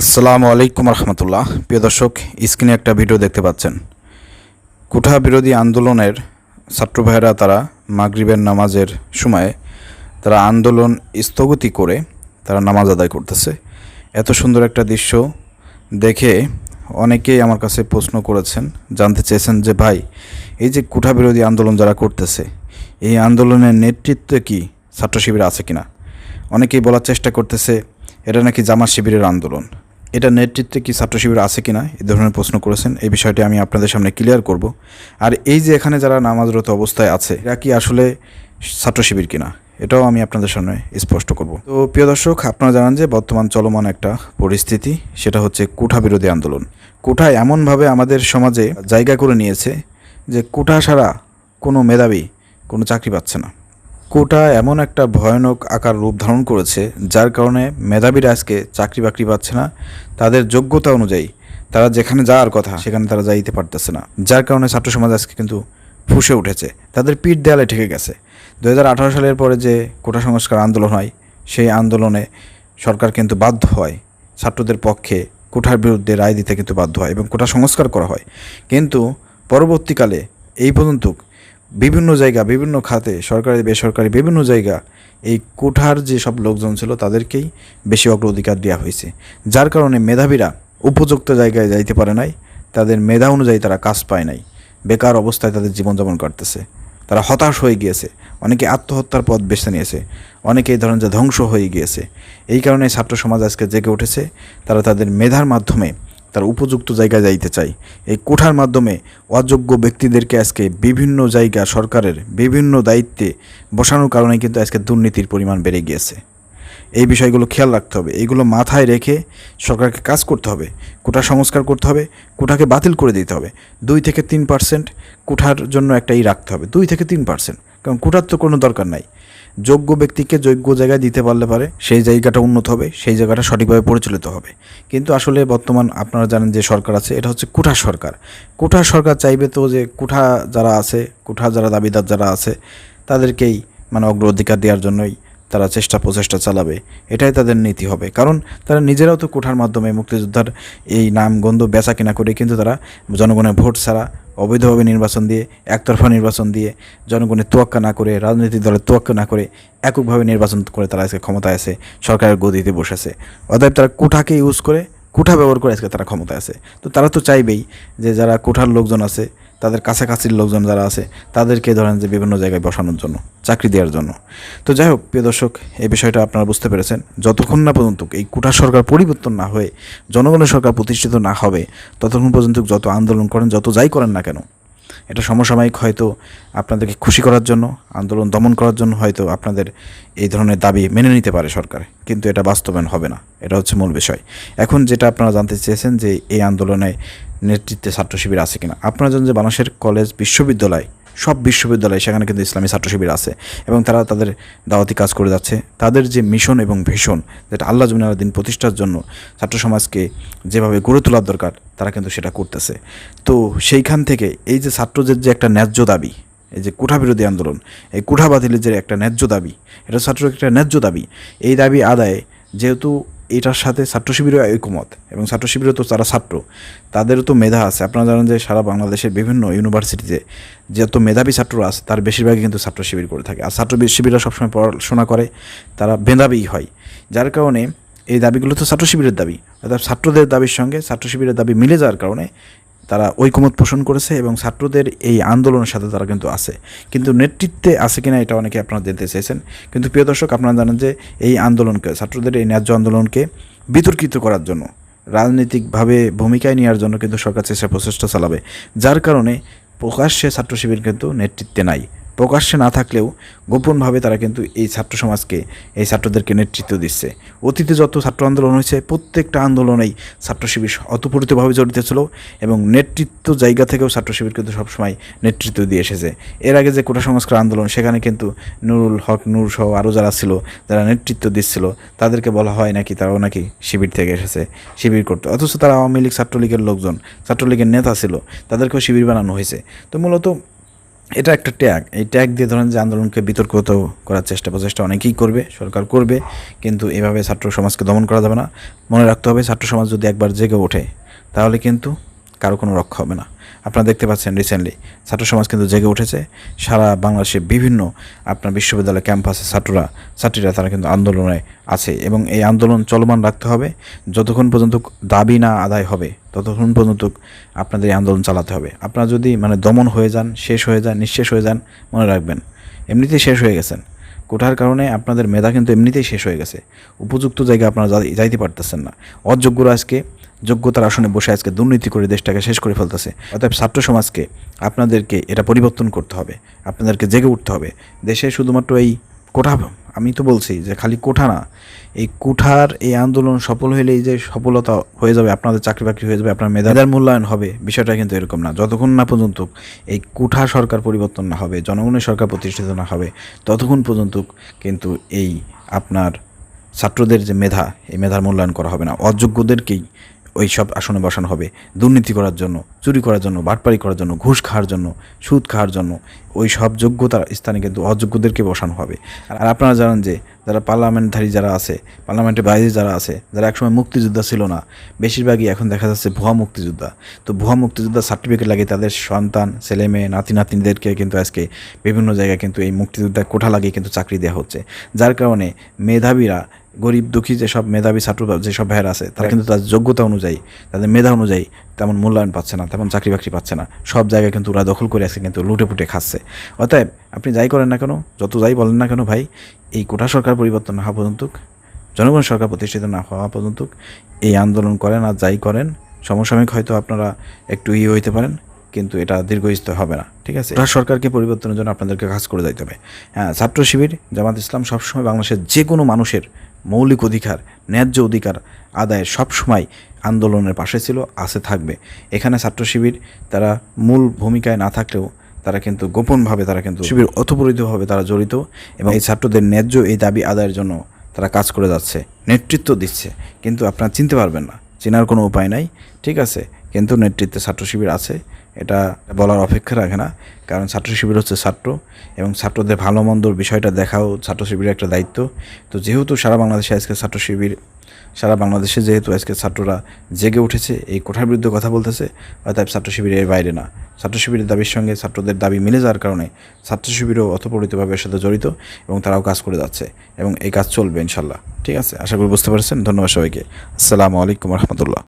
আসসালামু আলাইকুম রহমতুল্লাহ। প্রিয় দর্শক, স্ক্রিনে একটা ভিডিও দেখতে পাচ্ছেন। কুঠা বিরোধী আন্দোলনের ছাত্র ভাইয়েরা তারা মাগরিবের নামাজের সময়ে তারা আন্দোলন স্থগতি করে তারা নামাজ আদায় করতেছে। এত সুন্দর একটা দৃশ্য দেখে অনেকেই আমার কাছে প্রশ্ন করেছেন, জানতে চেয়েছেন যে, ভাই, এই যে কুঠা বিরোধী আন্দোলন যারা করতেছে, এই আন্দোলনের নেতৃত্বে কি ছাত্র শিবির আছে কিনা? অনেকেই বলার চেষ্টা করতেছে, এটা নাকি জামাত শিবিরের আন্দোলন? এটা নেতৃত্বে কি ছাত্র শিবির আছে কিনা এই ধরনের প্রশ্ন করেছেন। এই বিষয়টি আমি আপনাদের সামনে ক্লিয়ার করব। আর এই যে এখানে যারা নামাজরত অবস্থায় আছে, এরা কি আসলে ছাত্র শিবির কিনা, এটাও আমি আপনাদের সামনে স্পষ্ট করব। তো প্রিয় দর্শক, আপনারা জানান যে বর্তমান চলমান একটা পরিস্থিতি, সেটা হচ্ছে কোঠা বিরোধী আন্দোলন। কোঠা এমনভাবে আমাদের সমাজে জায়গা করে নিয়েছে যে কোঠা ছাড়া কোনো মেধাবী কোনো চাকরি পাচ্ছে না। কোটা এমন একটা ভয়ানক আকার রূপ ধারণ করেছে, যার কারণে মেধাবীরা আজকে চাকরি বাকরি পাচ্ছে না। তাদের যোগ্যতা অনুযায়ী তারা যেখানে যাওয়ার কথা, সেখানে তারা যাইতে পারতেছে না। যার কারণে ছাত্র সমাজ আজকে কিন্তু ফুসে উঠেছে। তাদের পিঠ দেয়ালে ঠেকে গেছে। দু হাজার আঠারো সালের পরে যে কোটা সংস্কার আন্দোলন হয়, সেই আন্দোলনে সরকার কিন্তু বাধ্য হয়। ছাত্রদের পক্ষে কোঠার বিরুদ্ধে রায় দিতে কিন্তু বাধ্য হয় এবং কোটা সংস্কার করা হয়। কিন্তু পরবর্তীকালে এই পর্যন্ত বিভিন্ন জায়গা, বিভিন্ন খাতে, সরকারি, বেসরকারি, বিভিন্ন জায়গা এই কোঠার যে সব লোকজন ছিল তাদেরকেই বেশি অগ্রাধিকার দেওয়া হয়েছে। যার কারণে মেধাবীরা উপযুক্ত জায়গায় যাইতে পারে নাই, তাদের মেধা অনুযায়ী তারা কাজ পায় নাই, বেকার অবস্থায় তাদের জীবনযাপন করতেছে। তারা হতাশ হয়ে গিয়েছে, অনেকে আত্মহত্যার পথ বেছে নিয়েছে অনেকে এই ধরনের যে ধ্বংস হয়ে গিয়েছে। এই কারণে ছাত্র সমাজ আজকে জেগে উঠেছে, তারা তাদের মেধার মাধ্যমে তার উপযুক্ত জায়গায় যাইতে চাই। এই কোঠার মাধ্যমে অযোগ্য ব্যক্তিদেরকে আজকে বিভিন্ন জায়গা সরকারের বিভিন্ন দায়িত্বে বসানোর কারণে কিন্তু আজকে দুর্নীতির পরিমাণ বেড়ে গিয়েছে। এই বিষয়গুলো খেয়াল রাখতে হবে। এইগুলো মাথায় রেখে সরকারকে কাজ করতে হবে, কোঠা সংস্কার করতে হবে, কোঠাকে বাতিল করে দিতে হবে। দুই থেকে তিন পার্সেন্ট কোঠার জন্য একটা ই রাখতে হবে, দুই থেকে তিন পার্সেন্ট। কারণ কোঠার তো কোনো দরকার নাই। যোগ্য ব্যক্তিকে যোগ্য জায়গায় দিতে পারলে পারে, সেই জায়গাটা উন্নত হবে, সেই জায়গাটা সঠিকভাবে পরিচালিত হবে। কিন্তু আসলে বর্তমান আপনারা জানেন যে সরকার আছে, এটা হচ্ছে কুঠা সরকার। কুঠা সরকার চাইবে তো যে কুঠা যারা আছে, কুঠা যারা দাবিদার যারা আছে, তাদেরকেই মানে অগ্রাধিকার দেওয়ার জন্যই তারা চেষ্টা প্রচেষ্টা চালাবে। এটাই তাদের নীতি হবে। কারণ তারা নিজেরাও তো কোঠার মাধ্যমে মুক্তিযোদ্ধার এই নাম গন্ধ বেচা কিনা করে, কিন্তু তারা জনগণের ভোট ছাড়া অবৈধভাবে নির্বাচন দিয়ে, একতরফা নির্বাচন দিয়ে জনগণের তোয়াক্কা না করে, রাজনৈতিক দলের তোয়াক্কা না করে এককভাবে নির্বাচন করে তারা আজকে ক্ষমতায় আছে, সরকারের গদিতে বসেছে। অতএব তারা কোঠাকে ইউজ করে, কোঠা ব্যবহার করে আজকে তারা ক্ষমতায় আছে। তো তারা তো চাইবেই যে যারা কোঠার লোকজন আছে তাদের কাছাকাছির লোকজন যারা আছে, তাদেরকে ধরেন যে বিভিন্ন জায়গায় বসানোর জন্য, চাকরি দেওয়ার জন্য। তো যাই হোক, প্রিয় দর্শক, এই বিষয়টা আপনারা বুঝতে পেরেছেন। যতক্ষণ না পর্যন্ত এই কোঠা সরকার পরিবর্তন না হয়ে জনগণের সরকার প্রতিষ্ঠিত না হবে, ততক্ষণ পর্যন্ত যত আন্দোলন করেন, যত যাই করেন না কেন এটা সমসাময়িক হয়তো আপনাদেরকে খুশি করার জন্য, আন্দোলন দমন করার জন্য হয়তো আপনাদের এই ধরনের দাবি মেনে নিতে পারে সরকার। কিন্তু এটা বাস্তবায়ন হবে না। এটা হচ্ছে মূল বিষয়। এখন যেটা আপনারা জানতে চেয়েছেন যে এই আন্দোলনে নেতৃত্বে ছাত্র শিবির আছে কিনা। আপনারা জানেন যে বাংলাদেশের কলেজ, বিশ্ববিদ্যালয় সব বিশ্ববিদ্যালয় সেখানে কিন্তু ইসলামী ছাত্র শিবির আছে এবং তারা তাদের দাওয়াতি কাজ করে যাচ্ছে। তাদের যে মিশন এবং ভীষণ যেটা আল্লাহ জমিনার দিন প্রতিষ্ঠার জন্য ছাত্র সমাজকে যেভাবে গড়ে তোলার দরকার, তারা কিন্তু সেটা করতেছে। তো সেইখান থেকে এই যে ছাত্রদের যে একটা ন্যায্য দাবি, এই যে কোঠা বিরোধী আন্দোলন, এই কোঠা বাতিলের যে একটা ন্যায্য দাবি, এটা ছাত্রের একটা ন্যায্য দাবি। এই দাবি আদায়ে যেহেতু এটার সাথে ছাত্র শিবিরও ঐকমত এবং ছাত্র শিবিরও তো তারা ছাত্র, তাদেরও তো মেধা আছে। আপনারা জানেন যে সারা বাংলাদেশের বিভিন্ন ইউনিভার্সিটিতে যত মেধাবী ছাত্র আছে, তার বেশিরভাগই কিন্তু ছাত্র শিবির করে থাকে। আর ছাত্র শিবিররা সবসময় পড়াশোনা করে, তারা মেধাবী হয়। যার কারণে এই দাবিগুলো তো ছাত্র শিবিরের দাবি। অর্থাৎ ছাত্রদের দাবির সঙ্গে ছাত্র শিবিরের দাবি মিলে যাওয়ার কারণে তারা ঐকমত পোষণ করেছে এবং ছাত্রদের এই আন্দোলনের সাথে তারা কিন্তু আছে। কিন্তু নেতৃত্বে আছে কিনা এটা অনেকে আপনারা জানতে চেয়েছেন কিন্তু প্রিয় দর্শক, আপনারা জানেন যে এই আন্দোলনকে, ছাত্রদের এই ন্যায্য আন্দোলনকে বিতর্কিত করার জন্য, রাজনৈতিকভাবে ভূমিকায় নেওয়ার জন্য কিন্তু সরকার চেষ্টা প্রচেষ্টা চালাবে। যার কারণে প্রকাশ্যে ছাত্র শিবির কিন্তু নেতৃত্বে নাই। প্রকাশ্যে না থাকলেও গোপনভাবে তারা কিন্তু এই ছাত্র সমাজকে, এই ছাত্রদেরকে নেতৃত্ব দিচ্ছে। অতীতে যত ছাত্র আন্দোলন হয়েছে, প্রত্যেকটা আন্দোলনেই ছাত্র শিবির অতপরিতভাবে জড়িত ছিল এবং নেতৃত্ব জায়গা থেকেও ছাত্র শিবির কিন্তু সবসময় নেতৃত্ব দিয়ে এসেছে। এর আগে যে কোটা সংস্কার আন্দোলন, সেখানে কিন্তু নুরুল হক, নূর সহ আরও যারা ছিল, যারা নেতৃত্ব দিচ্ছিল, তাদেরকে বলা হয় নাকি তারাও নাকি শিবির থেকে এসেছে, শিবির করতে। অথচ তারা আওয়ামী লীগ, ছাত্রলীগের লোকজন, ছাত্রলীগের নেতা ছিল, তাদেরকেও শিবির বানানো হয়েছে। তো মূলত এটা একটা ট্যাগ। এই ট্যাগ দিয়ে ধরেন যে আন্দোলনকে বিতর্কিত করার চেষ্টা প্রচেষ্টা অনেকেই করবে, সরকার করবে, কিন্তু এভাবে ছাত্র সমাজকে দমন করা যাবে না। মনে রাখতে হবে ছাত্র সমাজ যদি একবার জেগে ওঠে, তাহলে কিন্তু কারও কোনো রক্ষা হবে না। আপনারা দেখতে পাচ্ছেন রিসেন্টলি ছাত্র সমাজ কিন্তু জেগে উঠেছে। সারা বাংলাদেশে বিভিন্ন আপনার বিশ্ববিদ্যালয় ক্যাম্পাসে ছাত্ররা, ছাত্রীরা তারা কিন্তু আন্দোলনে আছে এবং এই আন্দোলন চলমান রাখতে হবে। যতক্ষণ পর্যন্ত দাবি না আদায় হবে, ততক্ষণ পর্যন্ত আপনাদের এই আন্দোলন চালাতে হবে। আপনারা যদি মানে দমন হয়ে যান, শেষ হয়ে যান, নিঃশেষ হয়ে যান, মনে রাখবেন, এমনিতেই শেষ হয়ে গেছেন। কোঠার কারণে আপনাদের মেধা কিন্তু এমনিতেই শেষ হয়ে গেছে। উপযুক্ত জায়গায় আপনারা যাইতে পারতেছেন না। অযোগ্যরা আজকে যোগ্যতার আসনে বসে আজকে দুর্নীতি করে দেশটাকে শেষ করে ফেলতেছে। অতএব ছাত্র সমাজকে আপনাদেরকে এটা পরিবর্তন করতে হবে, আপনাদেরকে জেগে উঠতে হবে। দেশে শুধুমাত্র এই কোঠা, আমি তো বলছি যে খালি কোঠা না, এই কোঠার এই আন্দোলন সফল হলেই যে সফলতা হয়ে যাবে, আপনাদের চাকরি বাকরি হয়ে যাবে, আপনার মেধার মূল্যায়ন হবে, বিষয়টা কিন্তু এরকম না। যতক্ষণ না পর্যন্ত এই কোঠা সরকার পরিবর্তন না হবে, জনগণের সরকার প্রতিষ্ঠিত না হবে, ততক্ষণ পর্যন্ত কিন্তু এই আপনার ছাত্রদের যে মেধা, এই মেধার মূল্যায়ন করা হবে না। অযোগ্যদেরকেই ওই সব আসনে বসানো হবে। দুর্নীতি করার জন্য, চুরি করার জন্য, বাটপারি করার জন্য, ঘুষ খাওয়ার জন্য, সুদ খাওয়ার জন্য ওই সব যোগ্যতার স্থানে কিন্তু অযোগ্যদেরকে বসানো হবে। আর আপনারা জানেন যে যারা পার্লামেন্টধারী যারা আছে, পার্লামেন্টের বাইরে যারা আছে, যারা একসময় মুক্তিযোদ্ধা ছিল না, বেশিরভাগই এখন দেখা যাচ্ছে ভুয়া মুক্তিযোদ্ধা। তো ভুয়া মুক্তিযোদ্ধা সার্টিফিকেট লাগে তাদের সন্তান, ছেলে মেয়ে, নাতি নাতনিদেরকে কিন্তু আজকে বিভিন্ন জায়গায় কিন্তু এই মুক্তিযোদ্ধা কোঠা লাগিয়ে কিন্তু চাকরি দেওয়া হচ্ছে। যার কারণে মেধাবীরা গরিব, দুঃখী যেসব মেধাবী ছাত্র, যেসব ভাইয়ের আছে, তারা কিন্তু তাদের যোগ্যতা অনুযায়ী, তাদের মেধা অনুযায়ী তেমন মূল্যায়ন পাচ্ছে না, তেমন চাকরি বাকরি পাচ্ছে না। সব জায়গায় কিন্তু ওরা দখল করে আছে, কিন্তু লুটে পুটে খাচ্ছে। অতএব আপনি যাই করেন না কেন, যত যাই বলেন না কেন ভাই, এই কোটা সরকার পরিবর্তন না হওয়া পর্যন্ত জনগণ সরকার প্রতিষ্ঠিত না হওয়া পর্যন্ত এই আন্দোলন করেন আর যাই করেন, সমসাময়িক হয়তো আপনারা একটু ইয়ে হইতে পারেন, কিন্তু এটা দীর্ঘস্থায়ী হবে না, ঠিক আছে? এটা সরকারকে পরিবর্তনের জন্য আপনাদেরকে কাজ করে যাইতে হবে। হ্যাঁ ছাত্র শিবির, জামাত ইসলাম সবসময় বাংলাদেশের যে কোনো মানুষের মৌলিক অধিকার, ন্যায্য অধিকার আদায়ের সবসময় আন্দোলনের পাশে ছিল, আছে, থাকবে। এখানে ছাত্র শিবির, তারা মূল ভূমিকায় না থাকলেও তারা কিন্তু গোপনভাবে তারা কিন্তু শিবির অথপরিতভাবে তারা জড়িত এবং এই ছাত্রদের ন্যায্য এই দাবি আদায়ের জন্য তারা কাজ করে যাচ্ছে, নেতৃত্ব দিচ্ছে। কিন্তু আপনারা চিনতে পারবেন না, চেনার কোনো উপায় নাই, ঠিক আছে? কিন্তু নেতৃত্বে ছাত্র শিবির আছে। এটা বলার অপেক্ষা রাখে না, কারণ ছাত্র শিবির হচ্ছে ছাত্র এবং ছাত্রদের ভালো মন্দর বিষয়টা দেখাও ছাত্র শিবিরের একটা দায়িত্ব। তো যেহেতু সারা বাংলাদেশে আজকে ছাত্র শিবির, সারা বাংলাদেশে যেহেতু আজকে ছাত্ররা জেগে উঠেছে, এই কোঠার বিরুদ্ধে কথা বলতেছে, অতএব ছাত্র শিবিরের বাইরে না। ছাত্র শিবিরের দাবির সঙ্গে ছাত্রদের দাবি মিলে যাওয়ার কারণে ছাত্র শিবিরও অথপরিতভাবে এর সাথে জড়িত এবং তারাও কাজ করে যাচ্ছে এবং এই কাজ চলবে ইনশাল্লাহ। ঠিক আছে? আশা করি বুঝতে পারছেন। ধন্যবাদ সবাইকে। আসসালামু আলাইকুম রহমতুল্লাহ।